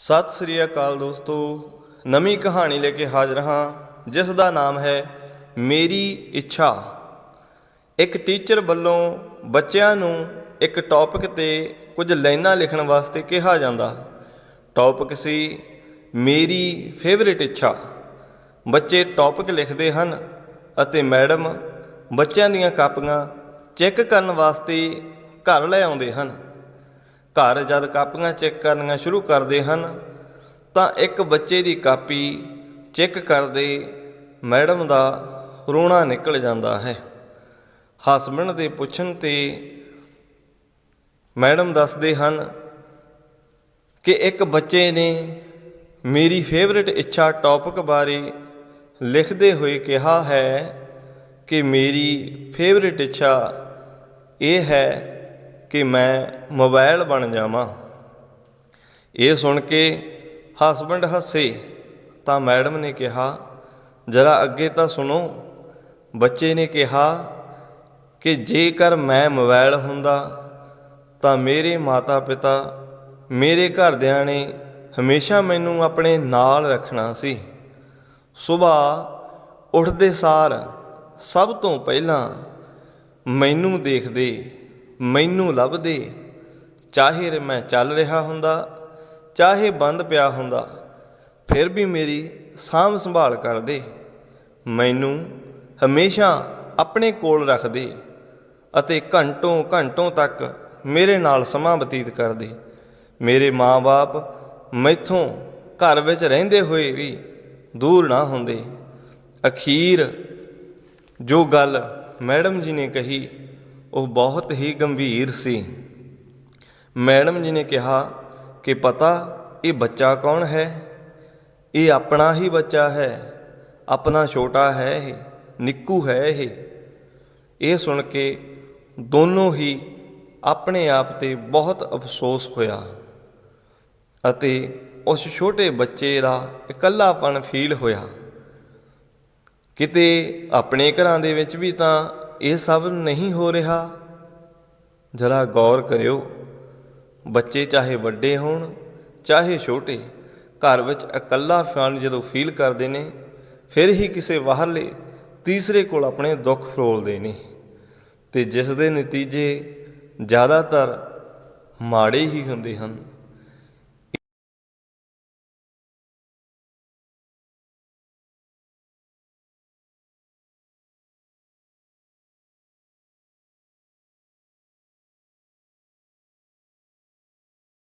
ਸਤਿ ਸ੍ਰੀ ਅਕਾਲ ਦੋਸਤੋ, ਨਵੀਂ ਕਹਾਣੀ ਲੈ ਕੇ ਹਾਜ਼ਰ ਹਾਂ, ਜਿਸ ਦਾ ਨਾਮ ਹੈ ਮੇਰੀ ਇੱਛਾ। ਇੱਕ ਟੀਚਰ ਵੱਲੋਂ ਬੱਚਿਆਂ ਨੂੰ ਇੱਕ ਟੌਪਿਕ ਤੇ ਕੁਝ ਲਾਈਨਾਂ ਲਿਖਣ ਵਾਸਤੇ ਕਿਹਾ ਜਾਂਦਾ। ਟੌਪਿਕ ਸੀ, ਮੇਰੀ ਫੇਵਰਿਟ ਇੱਛਾ। ਬੱਚੇ ਟੌਪਿਕ ਲਿਖਦੇ ਹਨ ਅਤੇ ਮੈਡਮ ਬੱਚਿਆਂ ਦੀਆਂ ਕਾਪੀਆਂ ਚੈੱਕ ਕਰਨ ਵਾਸਤੇ ਘਰ ਲੈ ਆਉਂਦੇ ਹਨ। ਘਰ ਜਦ ਕਾਪੀਆਂ ਚੈੱਕ ਕਰਨੀਆਂ ਸ਼ੁਰੂ ਕਰਦੇ ਹਨ, ਤਾਂ ਇੱਕ ਬੱਚੇ ਦੀ ਕਾਪੀ ਚੈੱਕ ਕਰਦੇ ਮੈਡਮ ਦਾ ਰੋਣਾ ਨਿਕਲ ਜਾਂਦਾ ਹੈ। ਹਸਬੰਡ ਦੇ ਪੁੱਛਣ ਤੇ ਮੈਡਮ ਦੱਸਦੇ ਹਨ ਕਿ ਇੱਕ ਬੱਚੇ ਨੇ ਮੇਰੀ ਫੇਵਰਿਟ ਇੱਛਾ ਟੌਪਿਕ ਬਾਰੇ ਲਿਖਦੇ ਹੋਏ ਕਿਹਾ ਹੈ ਕਿ ਮੇਰੀ ਫੇਵਰਿਟ ਇੱਛਾ ਇਹ ਹੈ ਕਿ ਮੈਂ ਮੋਬਾਈਲ ਬਣ ਜਾਵਾਂ। ਇਹ ਸੁਣ ਕੇ ਹਸਬੰਡ ਹੱਸੇ, ਤਾਂ ਮੈਡਮ ਨੇ ਕਿਹਾ, ਜਰਾ ਅੱਗੇ ਤਾਂ ਸੁਣੋ। ਬੱਚੇ ਨੇ ਕਿਹਾ ਕਿ ਜੇਕਰ ਮੈਂ ਮੋਬਾਈਲ ਹੁੰਦਾ, ਤਾਂ ਮੇਰੇ ਮਾਤਾ-ਪਿਤਾ ਮੇਰੇ ਘਰਦਿਆਂ ਨੇ ਹਮੇਸ਼ਾ ਮੈਨੂੰ ਆਪਣੇ ਨਾਲ ਰੱਖਣਾ ਸੀ। ਸਵੇਰ ਉੱਠਦੇ ਸਾਰ ਸਭ ਤੋਂ ਪਹਿਲਾਂ ਮੈਨੂੰ ਦੇਖਦੇ ਮੈਨੂੰ ਲੱਭਦੇ। ਚਾਹੇ ਮੈਂ ਚੱਲ ਰਿਹਾ ਹੁੰਦਾ, ਚਾਹੇ ਬੰਦ ਪਿਆ ਹੁੰਦਾ, ਫਿਰ ਵੀ ਮੇਰੀ ਸਾਂਭ ਸੰਭਾਲ ਕਰਦੇ। ਮੈਨੂੰ ਹਮੇਸ਼ਾ ਆਪਣੇ ਕੋਲ ਰੱਖਦੇ ਅਤੇ ਘੰਟੋਂ ਘੰਟੋਂ ਤੱਕ ਮੇਰੇ ਨਾਲ ਸਮਾਂ ਬਤੀਤ ਕਰਦੇ। ਮੇਰੇ ਮਾਂ-ਬਾਪ ਮੈਥੋਂ ਘਰ ਵਿੱਚ ਰਹਿੰਦੇ ਹੋਏ ਵੀ ਦੂਰ ਨਾ ਹੁੰਦੇ। ਅਖੀਰ ਜੋ ਗੱਲ ਮੈਡਮ ਜੀ ਨੇ ਕਹੀ ਉਹ ਬਹੁਤ ਹੀ ਗੰਭੀਰ ਸੀ। ਮੈਡਮ ਜੀ ਨੇ ਕਿਹਾ ਕਿ, ਪਤਾ, ਇਹ ਬੱਚਾ ਕੌਣ ਹੈ? ਇਹ ਆਪਣਾ ਹੀ ਬੱਚਾ ਹੈ। ਆਪਣਾ ਛੋਟਾ ਹੈ ਇਹ, ਨਿੱਕੂ ਹੈ ਇਹ। ਇਹ ਸੁਣ ਕੇ ਦੋਨੋਂ ਹੀ ਆਪਣੇ ਆਪ ਤੇ ਬਹੁਤ ਅਫਸੋਸ ਹੋਇਆ ਅਤੇ ਉਸ ਛੋਟੇ ਬੱਚੇ ਦਾ ਇਕੱਲਾਪਨ ਫੀਲ ਹੋਇਆ। ਕਿਤੇ ਆਪਣੇ ਘਰਾਂ ਦੇ ਵਿੱਚ ਵੀ ਤਾਂ ਇਹ ਸਭ ਨਹੀਂ ਹੋ ਰਿਹਾ। ਜਰਾ ਗੌਰ ਕਰਿਓ, ਬੱਚੇ ਚਾਹੇ ਵੱਡੇ ਹੋਣ, ਚਾਹੇ ਛੋਟੇ, ਘਰ ਵਿੱਚ ਇਕੱਲਾ ਫਨ ਜਦੋਂ ਫੀਲ ਕਰਦੇ ਨੇ, ਫਿਰ ਹੀ ਕਿਸੇ ਬਾਹਰਲੇ ਤੀਸਰੇ ਕੋਲ ਆਪਣੇ ਦੁੱਖ ਫਰੋਲਦੇ ਨੇ। ਤੇ ਜਿਸ ਦੇ ਨਤੀਜੇ ਜ਼ਿਆਦਾਤਰ ਮਾੜੇ ਹੀ ਹੁੰਦੇ ਹਨ।